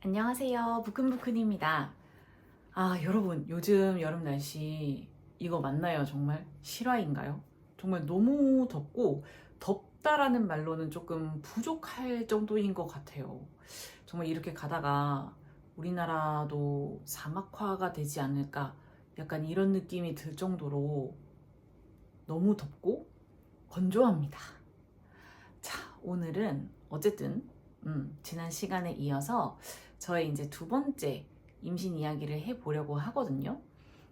안녕하세요. 부큰부큰입니다. 아, 여러분, 요즘 여름 날씨 이거 맞나요? 정말 실화인가요? 정말 너무 덥고 덥다라는 말로는 조금 부족할 정도인 것 같아요. 정말 이렇게 가다가 우리나라도 사막화가 되지 않을까 약간 이런 느낌이 들 정도로 너무 덥고 건조합니다. 자, 오늘은 어쨌든 음, 지난 시간에 이어서 저의 이제 두 번째 임신 이야기를 해보려고 하거든요.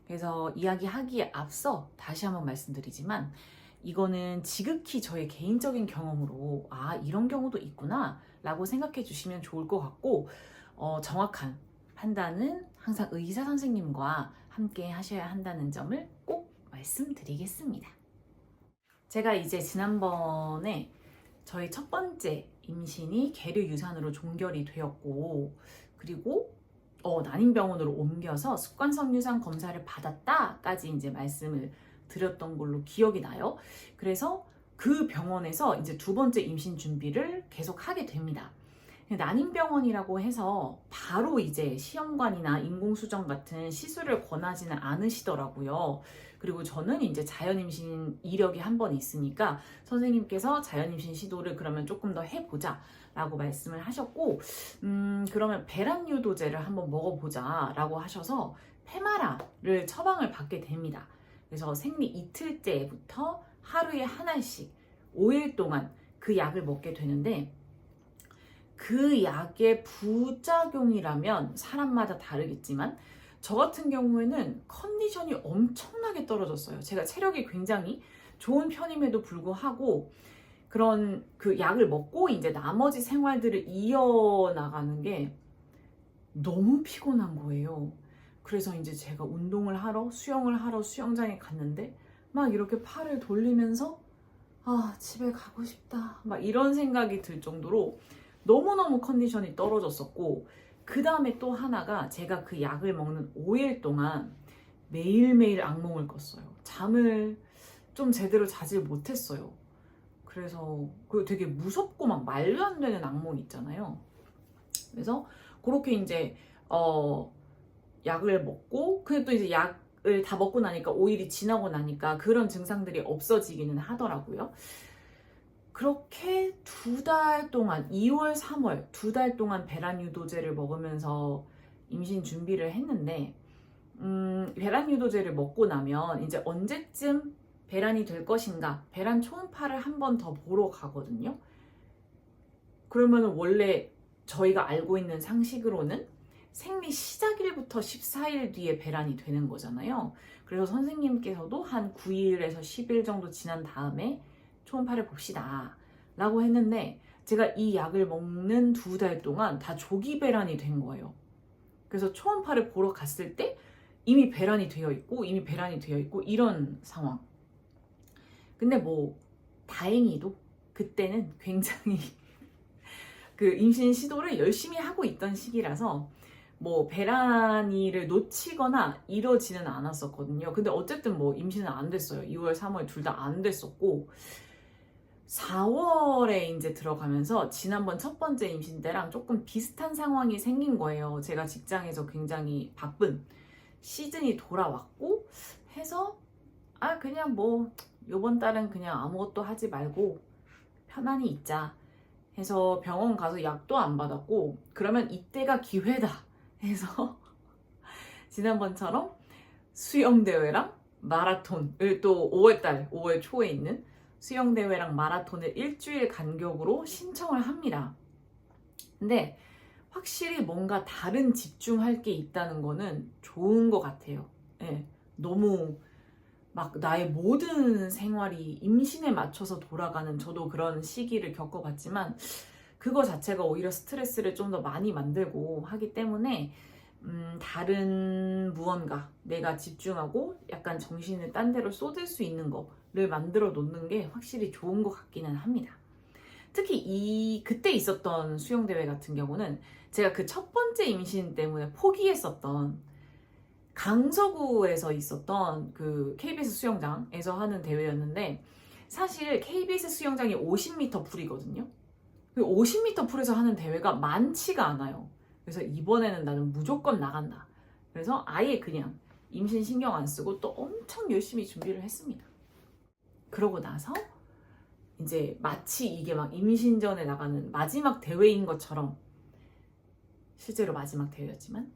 그래서 이야기하기에 앞서 다시 한번 말씀드리지만 이거는 지극히 저의 개인적인 경험으로 아 이런 경우도 있구나 라고 생각해 주시면 좋을 것 같고 어, 정확한 판단은 항상 의사 선생님과 함께 하셔야 한다는 점을 꼭 말씀드리겠습니다. 제가 이제 지난번에 저희 첫 번째 임신이 계류 유산으로 종결이 되었고 그리고 어, 난임병원으로 옮겨서 습관성 유산 검사를 받았다까지 이제 말씀을 드렸던 걸로 기억이 나요. 그래서 그 병원에서 이제 두 번째 임신 준비를 계속 하게 됩니다. 난임병원이라고 해서 바로 이제 시험관이나 인공수정 같은 시술을 권하지는 않으시더라고요. 그리고 저는 이제 자연임신 이력이 한 번 있으니까 선생님께서 자연임신 시도를 그러면 조금 더 해보자 라고 말씀을 하셨고, 음, 그러면 배란유도제를 한번 먹어보자 라고 하셔서 페마라를 처방을 받게 됩니다. 그래서 생리 이틀째부터 하루에 하나씩 5일 동안 그 약을 먹게 되는데, 그 약의 부작용이라면 사람마다 다르겠지만 저 같은 경우에는 컨디션이 엄청나게 떨어졌어요. 제가 체력이 굉장히 좋은 편임에도 불구하고 그런 그 약을 먹고 이제 나머지 생활들을 이어나가는 게 너무 피곤한 거예요. 그래서 이제 제가 운동을 하러 수영을 하러 수영장에 갔는데 막 이렇게 팔을 돌리면서 아 집에 가고 싶다 막 이런 생각이 들 정도로 너무너무 컨디션이 떨어졌었고 그 다음에 또 하나가 제가 그 약을 먹는 5일 동안 매일매일 악몽을 꿨어요. 잠을 좀 제대로 자질 못했어요. 그래서 그 되게 무섭고 막 말도 안 되는 악몽 있잖아요. 그래서 그렇게 이제 어 약을 먹고 근데 또 이제 약을 다 먹고 나니까 5일이 지나고 나니까 그런 증상들이 없어지기는 하더라고요. 그렇게 두 달 동안 2월, 3월 두 달 동안 배란 유도제를 먹으면서 임신 준비를 했는데 음, 배란 유도제를 먹고 나면 이제 언제쯤 배란이 될 것인가 배란 초음파를 한 번 더 보러 가거든요. 그러면 원래 저희가 알고 있는 상식으로는 생리 시작일부터 14일 뒤에 배란이 되는 거잖아요. 그래서 선생님께서도 한 9일에서 10일 정도 지난 다음에 초음파를 봅시다. 라고 했는데 제가 이 약을 먹는 두 달 동안 다 조기 배란이 된 거예요. 그래서 초음파를 보러 갔을 때 이미 배란이 되어 있고 이미 배란이 되어 있고 이런 상황. 근데 뭐 다행히도 그때는 굉장히 그 임신 시도를 열심히 하고 있던 시기라서 뭐 배란이를 놓치거나 이러지는 않았었거든요. 근데 어쨌든 뭐 임신은 안 됐어요. 2월, 3월 둘 다 안 됐었고 4월에 이제 들어가면서 지난번 첫 번째 임신 때랑 조금 비슷한 상황이 생긴 거예요. 제가 직장에서 굉장히 바쁜 시즌이 돌아왔고 해서 아 그냥 뭐 요번 달은 그냥 아무것도 하지 말고 편안히 있자 해서 병원 가서 약도 안 받았고 그러면 이때가 기회다 해서 지난번처럼 수영 대회랑 마라톤을 또 5월달 5월 초에 있는 수영대회랑 마라톤을 일주일 간격으로 신청을 합니다. 근데 확실히 뭔가 다른 집중할 게 있다는 거는 좋은 것 같아요. 예, 너무 막 나의 모든 생활이 임신에 맞춰서 돌아가는 저도 그런 시기를 겪어봤지만 그거 자체가 오히려 스트레스를 좀 더 많이 만들고 하기 때문에 음, 다른 무언가 내가 집중하고 약간 정신을 딴 데로 쏟을 수 있는 거를 만들어 놓는 게 확실히 좋은 것 같기는 합니다. 특히 이 그때 있었던 수영 대회 같은 경우는 제가 그 첫 번째 임신 때문에 포기했었던 강서구에서 있었던 그 KBS 수영장에서 하는 대회였는데 사실 KBS 수영장이 50m 풀이거든요. 50m 풀에서 하는 대회가 많지가 않아요. 그래서 이번에는 나는 무조건 나간다. 그래서 아예 그냥 임신 신경 안 쓰고 또 엄청 열심히 준비를 했습니다. 그러고 나서 이제 마치 이게 막 임신 전에 나가는 마지막 대회인 것처럼 실제로 마지막 대회였지만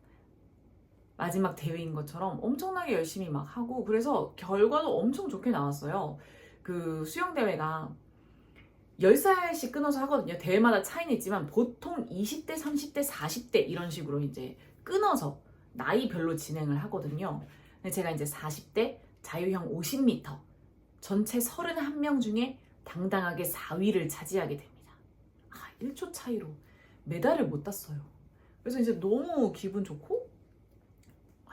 마지막 대회인 것처럼 엄청나게 열심히 막 하고 그래서 결과도 엄청 좋게 나왔어요. 그 수영 대회가 10살씩 끊어서 하거든요. 대회마다 차이는 있지만 보통 20대, 30대, 40대 이런 식으로 이제 끊어서 나이별로 진행을 하거든요. 근데 제가 이제 40대 자유형 50m 전체 31명 중에 당당하게 4위를 차지하게 됩니다. 아, 1초 차이로 메달을 못 땄어요. 그래서 이제 너무 기분 좋고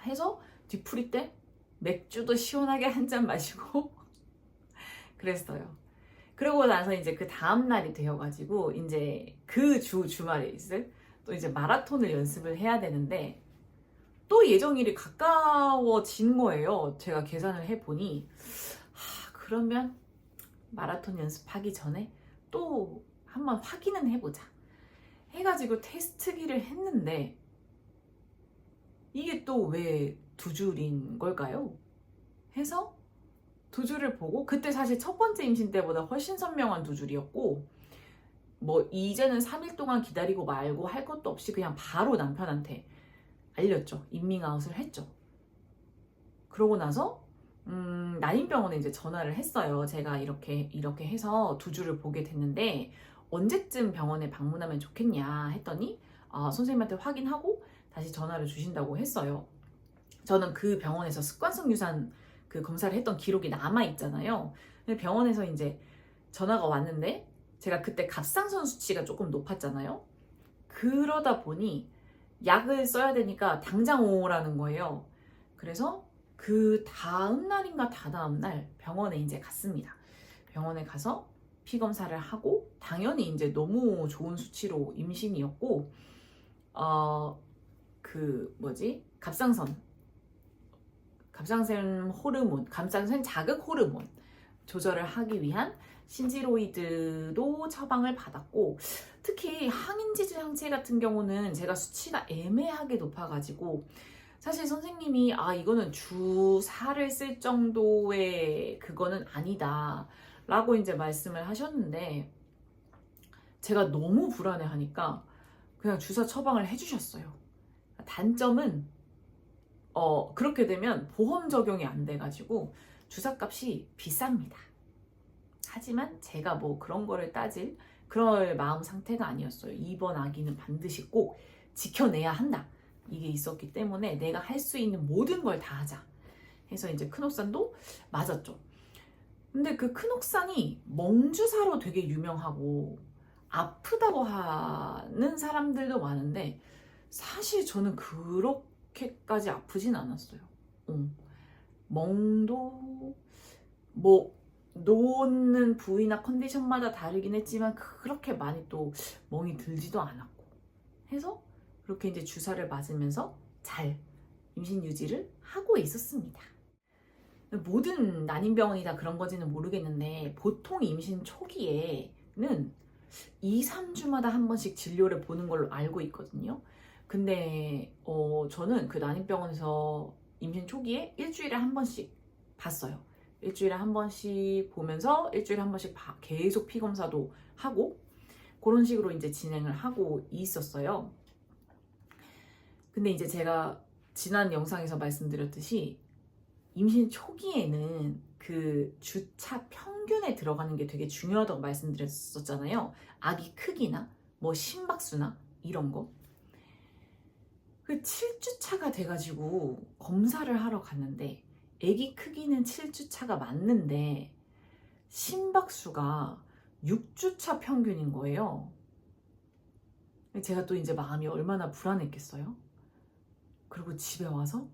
해서 뒤풀이 때 맥주도 시원하게 한 잔 마시고 그랬어요. 그러고 나서 이제 그 다음 날이 되어가지고 이제 그 주 주말에 있을 또 이제 마라톤을 연습을 해야 되는데 또 예정일이 가까워진 거예요. 제가 계산을 해보니 하, 그러면 마라톤 연습하기 전에 또 한번 확인은 해보자. 해가지고 테스트기를 했는데 이게 또 왜 두 줄인 걸까요? 해서 두 줄을 보고 그때 사실 첫 번째 임신 때보다 훨씬 선명한 두 줄이었고 뭐 이제는 3일 동안 기다리고 말고 할 것도 없이 그냥 바로 남편한테 알렸죠. 인밍아웃을 했죠. 그러고 나서 음, 난임병원에 이제 전화를 했어요. 제가 이렇게 이렇게 해서 두 줄을 보게 됐는데 언제쯤 병원에 방문하면 좋겠냐 했더니 아, 선생님한테 확인하고 다시 전화를 주신다고 했어요. 저는 그 병원에서 습관성 유산 그 검사를 했던 기록이 남아 있잖아요. 병원에서 이제 전화가 왔는데 제가 그때 갑상선 수치가 조금 높았잖아요. 그러다 보니 약을 써야 되니까 당장 오라는 거예요. 그래서 그 다음 날인가 다다음 날 병원에 이제 갔습니다. 병원에 가서 피 검사를 하고 당연히 이제 너무 좋은 수치로 임신이었고 어 그 뭐지 갑상선 갑상선 호르몬 갑상선 자극 호르몬 조절을 하기 위한 신지로이드도 처방을 받았고 특히 항인지질 항체 같은 경우는 제가 수치가 애매하게 높아가지고 사실 선생님이 아 이거는 주사를 쓸 정도의 그거는 아니다 라고 이제 말씀을 하셨는데 제가 너무 불안해하니까 그냥 주사 처방을 해주셨어요. 단점은 어 그렇게 되면 보험 적용이 안 돼가지고 주사값이 비쌉니다 하지만 제가 뭐 그런 거를 따질 그럴 마음 상태가 아니었어요. 이번 아기는 반드시 꼭 지켜내야 한다. 이게 있었기 때문에 내가 할 수 있는 모든 걸 다 하자. 해서 이제 큰옥산도 맞았죠. 근데 그 큰옥산이 멍주사로 되게 유명하고 아프다고 하는 사람들도 많은데 사실 저는 그렇게 까지 아프진 않았어요. 어. 멍도 뭐 놓는 부위나 컨디션마다 다르긴 했지만 그렇게 많이 또 멍이 들지도 않았고 해서 그렇게 이제 주사를 맞으면서 잘 임신 유지를 하고 있었습니다. 모든 난임병원이 다 그런 건지는 모르겠는데 보통 임신 초기에는 2, 3주마다 한 번씩 진료를 보는 걸로 알고 있거든요. 근데 어, 저는 그 난임병원에서 임신 초기에 일주일에 한 번씩 봤어요. 일주일에 한 번씩 보면서 일주일에 한 번씩 계속 피 검사도 하고 그런 식으로 이제 진행을 하고 있었어요. 근데 이제 제가 지난 영상에서 말씀드렸듯이 임신 초기에는 그 주차 평균에 들어가는 게 되게 중요하다고 말씀드렸었잖아요. 아기 크기나 뭐 심박수나 이런 거. 그 7주차가 돼가지고 검사를 하러 갔는데 아기 크기는 7주차가 맞는데 심박수가 6주차 평균인 거예요. 제가 또 이제 마음이 얼마나 불안했겠어요? 그리고 집에 와서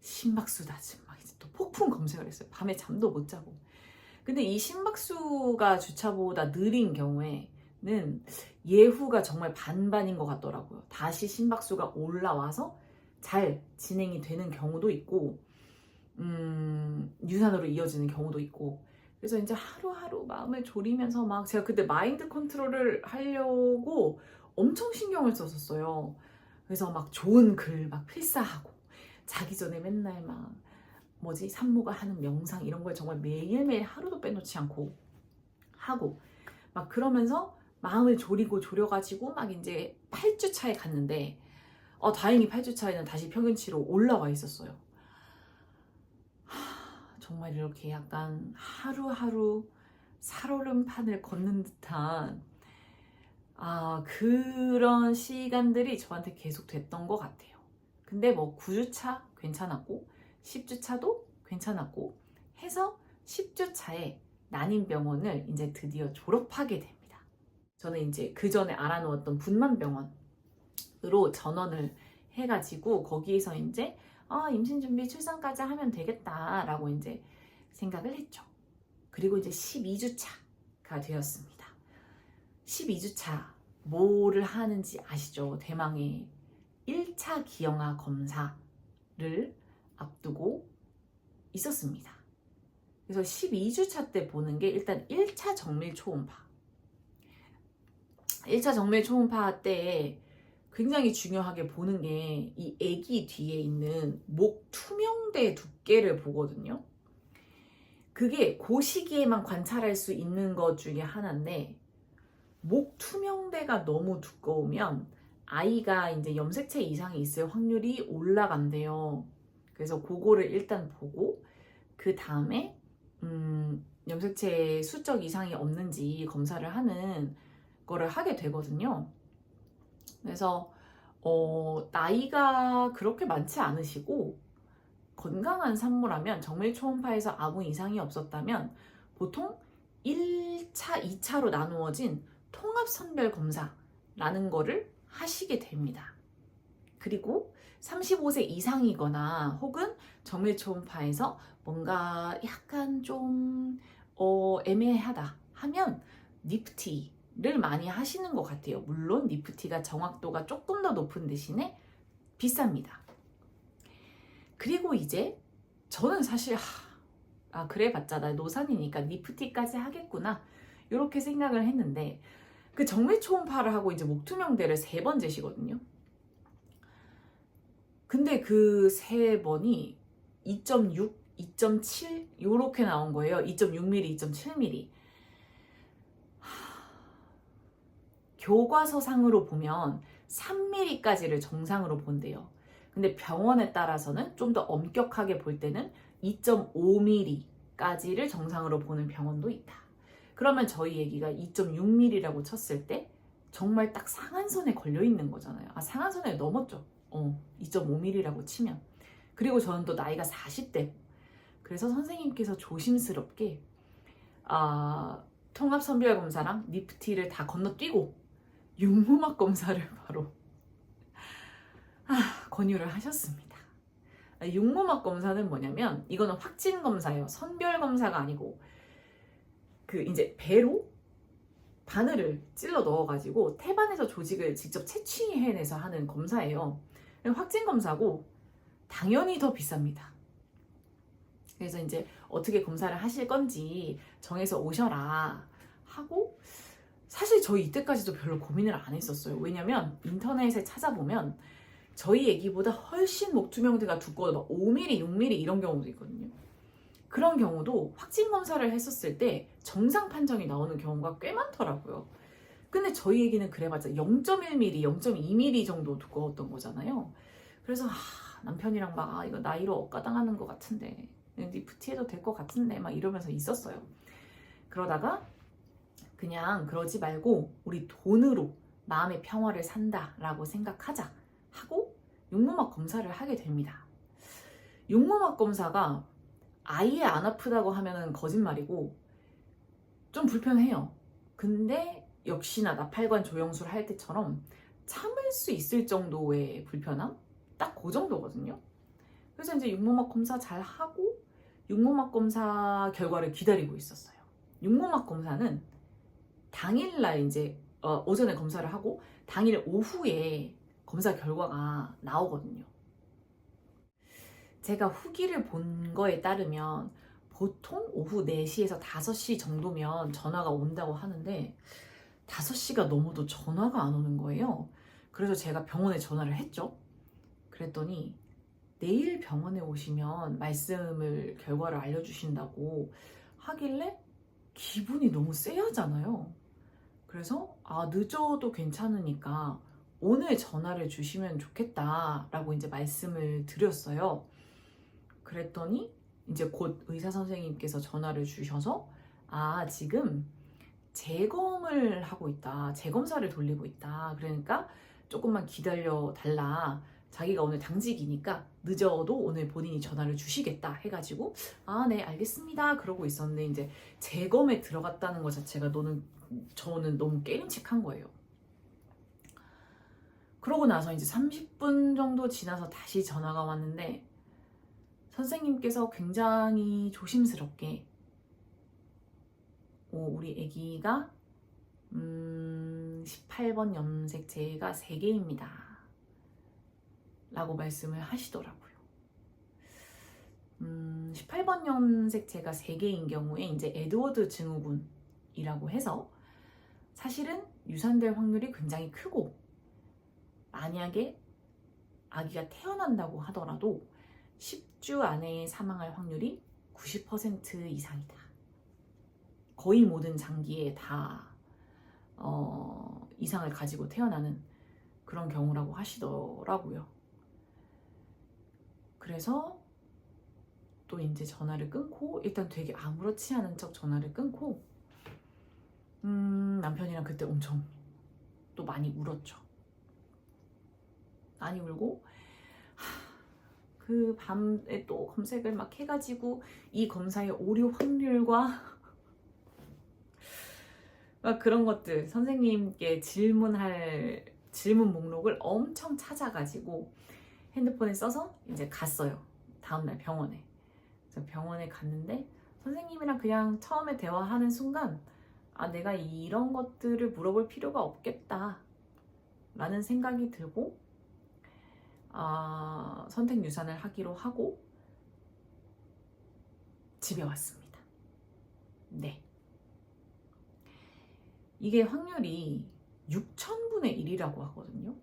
심박수 낮음 막 이제 또 폭풍 검색을 했어요. 밤에 잠도 못 자고. 근데 이 심박수가 주차보다 느린 경우에 는 예후가 정말 반반인 것 같더라고요. 다시 심박수가 올라와서 잘 진행이 되는 경우도 있고 음, 유산으로 이어지는 경우도 있고 그래서 이제 하루하루 마음을 졸이면서 막 제가 그때 마인드 컨트롤을 하려고 엄청 신경을 썼었어요. 그래서 막 좋은 글 막 필사하고 자기 전에 맨날 막 뭐지 산모가 하는 명상 이런 걸 정말 매일매일 하루도 빼놓지 않고 하고 막 그러면서 마음을 졸이고 졸여가지고 막 이제 8주 차에 갔는데 어 다행히 8주 차에는 다시 평균치로 올라와 있었어요. 하, 정말 이렇게 약간 하루하루 살얼음판을 걷는 듯한 아 그런 시간들이 저한테 계속 됐던 것 같아요. 근데 뭐 9주차 괜찮았고 10주차도 괜찮았고 해서 10주차에 난임병원을 이제 드디어 졸업하게 됩니다. 저는 이제 그 전에 알아놓았던 분만병원으로 전원을 해가지고 거기에서 이제 아, 임신 준비 출산까지 하면 되겠다라고 이제 생각을 했죠. 그리고 이제 12주 차가 되었습니다. 12주 차 뭐를 하는지 아시죠? 대망의 1차 기형아 검사를 앞두고 있었습니다. 그래서 12주 차 때 보는 게 일단 1차 정밀 초음파. 1차 정밀 초음파 때 굉장히 중요하게 보는 게이 아기 뒤에 있는 목 투명대 두께를 보거든요. 그게 그 시기에만 관찰할 수 있는 것 중에 하나인데 목 투명대가 너무 두꺼우면 아이가 이제 염색체 이상이 있을 확률이 올라간대요. 그래서 그거를 일단 보고 그 다음에 음, 염색체 수적 이상이 없는지 검사를 하는 거를 하게 되거든요. 그래서 어, 나이가 그렇게 많지 않으시고 건강한 산모라면 정밀 초음파에서 아무 이상이 없었다면 보통 1차, 2차로 나누어진 통합 선별 검사라는 거를 하시게 됩니다. 그리고 35세 이상이거나 혹은 정밀 초음파에서 뭔가 약간 좀 어, 애매하다 하면 니프티 를 많이 하시는 것 같아요. 물론 니프티가 정확도가 조금 더 높은 대신에 비쌉니다. 그리고 이제 저는 사실 하, 아 그래 봤자 나 노산이니까 니프티까지 하겠구나 이렇게 생각을 했는데 그 정밀 초음파를 하고 이제 목투명대를 세 번 재시거든요. 근데 그 세 번이 2.6, 2.7 요렇게 나온 거예요. 2.6mm, 2.7mm. 교과서상으로 보면 3mm까지를 정상으로 본대요. 근데 병원에 따라서는 좀 더 엄격하게 볼 때는 2.5mm까지를 정상으로 보는 병원도 있다. 그러면 저희 얘기가 2.6mm라고 쳤을 때 정말 딱 상한선에 걸려 있는 거잖아요. 아, 상한선에 넘었죠. 어, 2.5mm라고 치면. 그리고 저는 또 나이가 40대. 그래서 선생님께서 조심스럽게 아, 통합 선별 검사랑 니프티를 다 건너뛰고 육모막 검사를 바로 아, 권유를 하셨습니다. 아, 육모막 검사는 뭐냐면 이거는 확진 검사예요. 선별 검사가 아니고 그 이제 배로 바늘을 찔러 넣어가지고 태반에서 조직을 직접 채취해내서 하는 검사예요. 확진 검사고 당연히 더 비쌉니다. 그래서 이제 어떻게 검사를 하실 건지 정해서 오셔라 하고 사실 저희 이때까지도 별로 고민을 안 했었어요. 왜냐면 인터넷에 찾아보면 저희 애기보다 훨씬 목 투명대가 두꺼워 5mm, 6mm 이런 경우도 있거든요. 그런 경우도 확진 검사를 했었을 때 정상 판정이 나오는 경우가 꽤 많더라고요. 근데 저희 얘기는 그래봤자 0.1mm, 0.2mm 정도 두꺼웠던 거잖아요. 그래서 아, 남편이랑 막 아, 이거 나이로 억가당하는 것 같은데 니프티 해도 될 것 같은데 막 이러면서 있었어요. 그러다가 그냥 그러지 말고 우리 돈으로 마음의 평화를 산다라고 생각하자 하고 용모막 검사를 하게 됩니다. 용모막 검사가 아예 안 아프다고 하면은 거짓말이고 좀 불편해요. 근데 역시나 나팔관 조영술 할 때처럼 참을 수 있을 정도의 불편함? 딱 그 정도거든요. 그래서 이제 육모막 검사 잘 하고 육모막 검사 결과를 기다리고 있었어요. 육모막 검사는 당일날 이제 어, 오전에 검사를 하고 당일 오후에 검사 결과가 나오거든요. 제가 후기를 본 거에 따르면 보통 오후 4시에서 5시 정도면 전화가 온다고 하는데 5시가 넘어도 전화가 안 오는 거예요. 그래서 제가 병원에 전화를 했죠. 그랬더니 내일 병원에 오시면 말씀을 결과를 알려주신다고 하길래 기분이 너무 쎄하잖아요. 그래서 아 늦어도 괜찮으니까 오늘 전화를 주시면 좋겠다라고 이제 말씀을 드렸어요. 그랬더니 이제 곧 의사 선생님께서 전화를 주셔서 아 지금 재검을 하고 있다. 재검사를 돌리고 있다. 그러니까 조금만 기다려 달라. 자기가 오늘 당직이니까 늦어도 오늘 본인이 전화를 주시겠다 해가지고 아 네 알겠습니다 그러고 있었는데 이제 재검에 들어갔다는 것 자체가 너는 저는 너무 깨림칙한 거예요. 그러고 나서 이제 30분 정도 지나서 다시 전화가 왔는데 선생님께서 굉장히 조심스럽게 어, 우리 아기가 음, 18번 염색체가 3개입니다. 라고 말씀을 하시더라고요. 음, 18번 염색체가 3개인 경우에 이제 에드워드 증후군이라고 해서 사실은 유산될 확률이 굉장히 크고 만약에 아기가 태어난다고 하더라도 10주 안에 사망할 확률이 90% 이상이다. 거의 모든 장기에 다 어, 이상을 가지고 태어나는 그런 경우라고 하시더라고요. 그래서 또 이제 전화를 끊고 일단 되게 아무렇지 않은 척 전화를 끊고 음, 남편이랑 그때 엄청 또 많이 울었죠. 많이 울고 그 밤에 또 검색을 막 해가지고 이 검사의 오류 확률과 막 그런 것들 선생님께 질문할 질문 목록을 엄청 찾아가지고 핸드폰에 써서 이제 갔어요. 다음날 병원에. 병원에 갔는데 선생님이랑 그냥 처음에 대화하는 순간 아 내가 이런 것들을 물어볼 필요가 없겠다 라는 생각이 들고 아, 선택 유산을 하기로 하고 집에 왔습니다. 네. 이게 확률이 6천분의 1이라고 하거든요.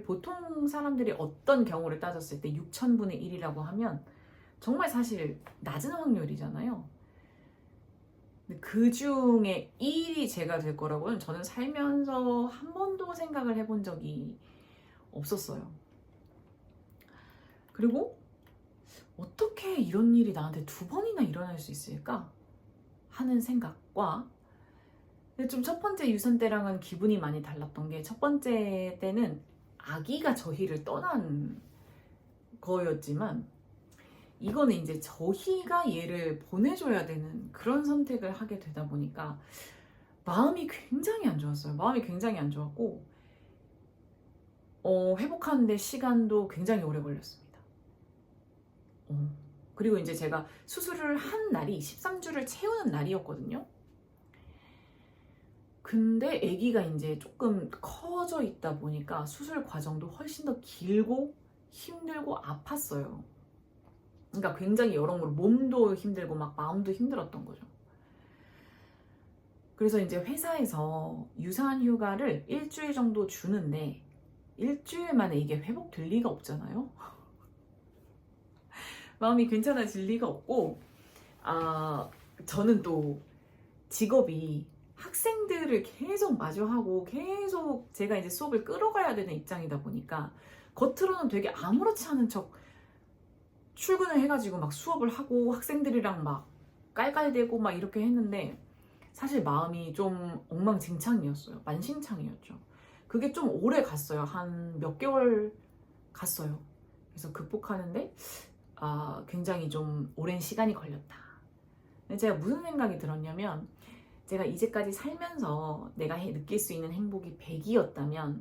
보통 사람들이 어떤 경우를 따졌을 때 6천분의 1이라고 하면 정말 사실 낮은 확률이잖아요. 그 중에 1이 제가 될 거라고는 저는 살면서 한 번도 생각을 해본 적이 없었어요. 그리고 어떻게 이런 일이 나한테 두 번이나 일어날 수 있을까 하는 생각과 좀 첫 번째 유선 때랑은 기분이 많이 달랐던 게 첫 번째 때는 아기가 저희를 떠난 거였지만 이거는 이제 저희가 얘를 보내줘야 되는 그런 선택을 하게 되다 보니까 마음이 굉장히 안 좋았어요. 마음이 굉장히 안 좋았고 어, 회복하는데 시간도 굉장히 오래 걸렸습니다. 어, 그리고 이제 제가 수술을 한 날이 13주를 채우는 날이었거든요. 근데 아기가 이제 조금 커져 있다 보니까 수술 과정도 훨씬 더 길고 힘들고 아팠어요. 그러니까 굉장히 여러모로 몸도 힘들고 막 마음도 힘들었던 거죠. 그래서 이제 회사에서 유산 휴가를 일주일 정도 주는데 일주일 만에 이게 회복될 리가 없잖아요. 마음이 괜찮아질 리가 없고 아 저는 또 직업이 학생들을 계속 마주하고 계속 제가 이제 수업을 끌어가야 되는 입장이다 보니까 겉으로는 되게 아무렇지 않은 척 출근을 해가지고 막 수업을 하고 학생들이랑 막 깔깔대고 막 이렇게 했는데 사실 마음이 좀 엉망진창이었어요. 만신창이었죠. 그게 좀 오래 갔어요. 한 몇 개월 갔어요. 그래서 극복하는데 아, 굉장히 좀 오랜 시간이 걸렸다. 제가 무슨 생각이 들었냐면 제가 이제까지 살면서 내가 느낄 수 있는 행복이 100이었다면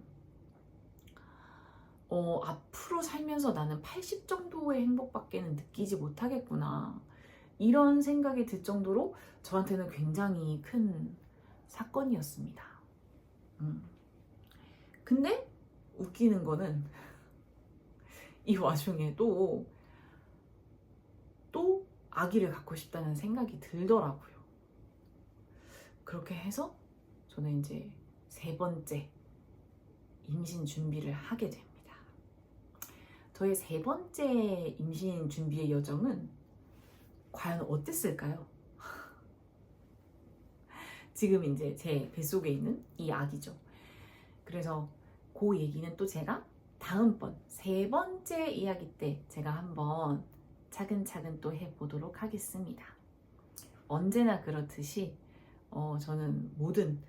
어, 앞으로 살면서 나는 80 정도의 행복밖에는 느끼지 못하겠구나. 이런 생각이 들 정도로 저한테는 굉장히 큰 사건이었습니다. 음. 근데 웃기는 거는 이 와중에 또, 또 아기를 갖고 싶다는 생각이 들더라고요. 그렇게 해서 저는 이제 세 번째 임신 준비를 하게 됩니다. 저의 세 번째 임신 준비의 여정은 과연 어땠을까요? 지금 이제 제 뱃속에 있는 이 아기죠. 그래서 그 얘기는 또 제가 다음번 세 번째 이야기 때 제가 한번 차근차근 또 해보도록 하겠습니다. 언제나 그렇듯이 어, 저는 모든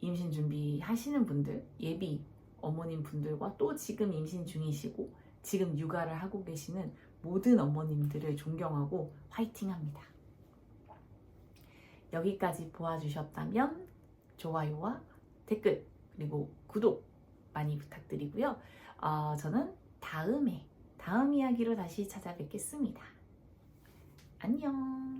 임신 준비 하시는 분들, 예비 어머님 분들과 또 지금 임신 중이시고 지금 육아를 하고 계시는 모든 어머님들을 존경하고 화이팅 합니다. 여기까지 보아주셨다면 좋아요와 댓글 그리고 구독 많이 부탁드리고요. 어, 저는 다음에 다음 이야기로 다시 찾아뵙겠습니다. 안녕.